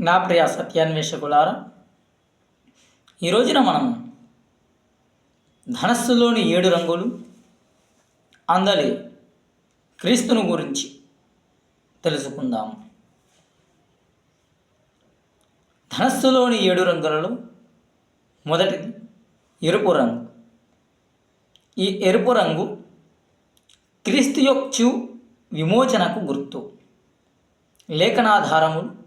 నా ప్రియ సత్యాన్వేషకులారా ఈ రోజున మనం ధనస్సులోని ఏడు రంగులు అందలి క్రీస్తును గురించి తెలుసుకుందాం. ధనస్సులోని ఏడు రంగులలో మొదటిది ఎరుపు రంగు. ఈ ఎరుపు రంగు క్రీస్తు యొక్క విమోచనకు గుర్తు. లేఖనాధారములు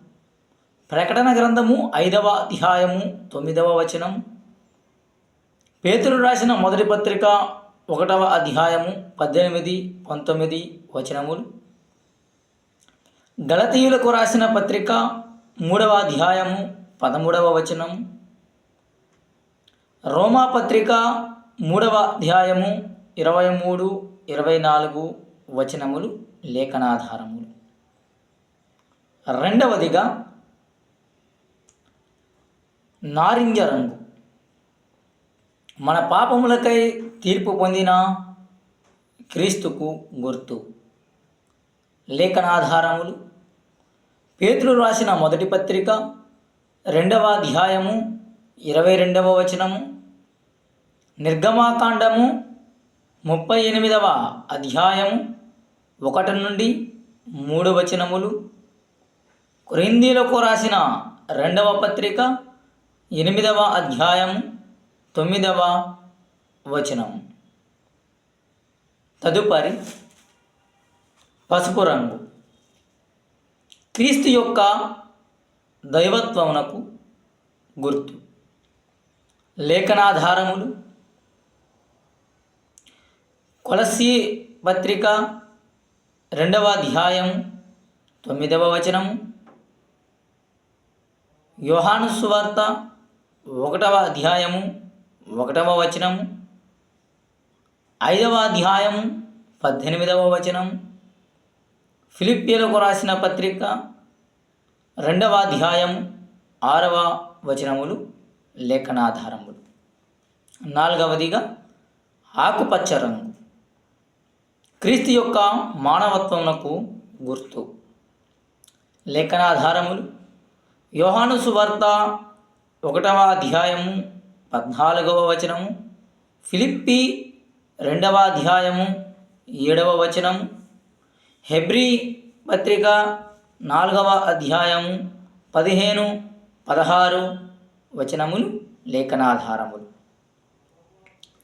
ప్రకటన గ్రంథము ఐదవ అధ్యాయము తొమ్మిదవ వచనం. పేతులు రాసిన మొదటి పత్రిక ఒకటవ అధ్యాయము పద్దెనిమిది పంతొమ్మిది వచనములు. గలతీయులకు రాసిన పత్రిక మూడవ అధ్యాయము పదమూడవ వచనం. రోమా పత్రిక మూడవ అధ్యాయము ఇరవై మూడు ఇరవై నాలుగు వచనములు లేఖనాధారములు. రెండవదిగా నారింజ రంగు. మన పాపములకై తీర్పు పొందిన క్రీస్తుకు గుర్తు. లేఖనాధారములు. పేతులు రాసిన మొదటి పత్రిక రెండవ అధ్యాయము ఇరవై రెండవ వచనము. నిర్గమాకాండము ముప్పై ఎనిమిదవ అధ్యాయము ఒకటి నుండి మూడు వచనములు. క్రిందీలకు రాసిన రెండవ పత్రిక ఎనిమిదవ అధ్యాయం తొమ్మిదవ వచనం. తదుపరి పసుపు రంగు. క్రీస్తు యొక్క దైవత్వమునకు గుర్తు. లేఖనాధారములు. కొలసి పత్రిక రెండవ అధ్యాయం తొమ్మిదవ వచనం యోహాను సువార్త ఒకటవ అధ్యాయము ఒకటవ వచనము ఐదవ అధ్యాయము పద్దెనిమిదవ వచనం ఫిలిపియలకు రాసిన పత్రిక రెండవ అధ్యాయం ఆరవ వచనములు లేఖనాధారములు. నాలుగవదిగా ఆకుపచ్చ రంగు. క్రీస్తు యొక్క మానవత్వమునకు గుర్తు. లేఖనాధారములు యోహాను సువార్త ఒకటవ అధ్యాయము పద్నాలుగవ వచనము ఫిలిప్పి రెండవ అధ్యాయము ఏడవ వచనము హెబ్రీ పత్రిక నాలుగవ అధ్యాయము పదిహేను పదహారు వచనములు లేఖనాధారములు.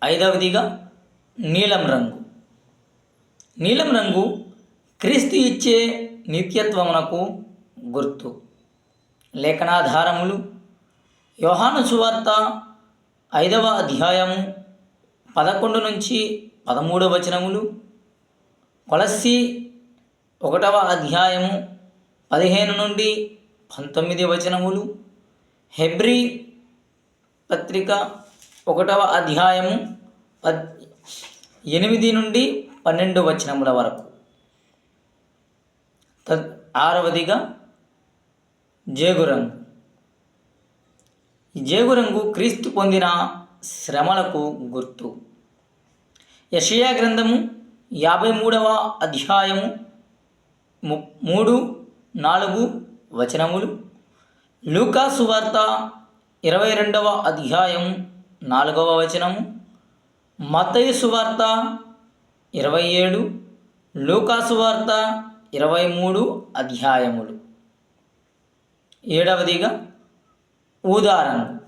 ఐదవదిగా నీలం రంగు. నీలం రంగు క్రీస్తు ఇచ్చే నిత్యత్వమునకు గుర్తు. లేఖనాధారములు యోహాను సువార్త ఐదవ అధ్యాయము పదకొండు నుంచి పదమూడవ వచనములు. కొలస్సి ఒకటవ అధ్యాయము పదిహేను నుండి పంతొమ్మిది వచనములు. హెబ్రీ పత్రిక ఒకటవ అధ్యాయము పద్ ఎనిమిది నుండి పన్నెండు వచనముల వరకు. తద్ ఆరవదిగా జేగురంగు. జేగురంగు క్రీస్తు పొందిన శ్రమలకు గుర్తు. యషయా గ్రంథము యాభై మూడవ అధ్యాయము మూడు నాలుగు వచనములు. లూకా సువార్త ఇరవై రెండవ అధ్యాయం నాలుగవ వచనము. మత్తయి సువార్త ఇరవై ఏడు లూకాసు వార్త ఇరవై మూడు అధ్యాయములు. ఏడవదిగా ఊదారంగు.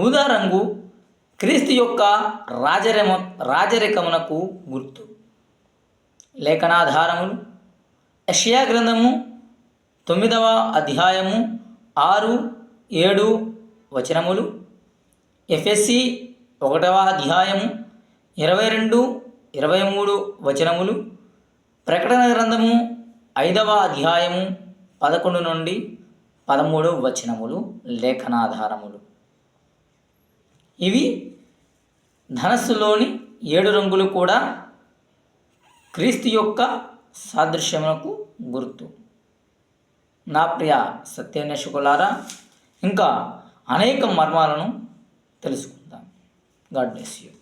ఊదారంగు క్రీస్తు యొక్క రాజరమ రాజరికమునకు గుర్తు. లేఖనాధారములు. యషియా గ్రంథము తొమ్మిదవ అధ్యాయము ఆరు ఏడు వచనములు. ఎఫ్ఎస్సి ఒకటవ అధ్యాయము ఇరవై రెండు ఇరవై మూడు వచనములు. ప్రకటన గ్రంథము ఐదవ అధ్యాయము పదకొండు నుండి పదమూడు వచనములు లేఖనాధారములు. ఇవి ధనస్సులోని ఏడు రంగులు కూడా క్రీస్తు యొక్క సాదృశ్యమునకు గుర్తు. నా ప్రియ సత్యాన్వేషకులారా ఇంకా అనేక మర్మాలను తెలుసుకుందాం. God bless you.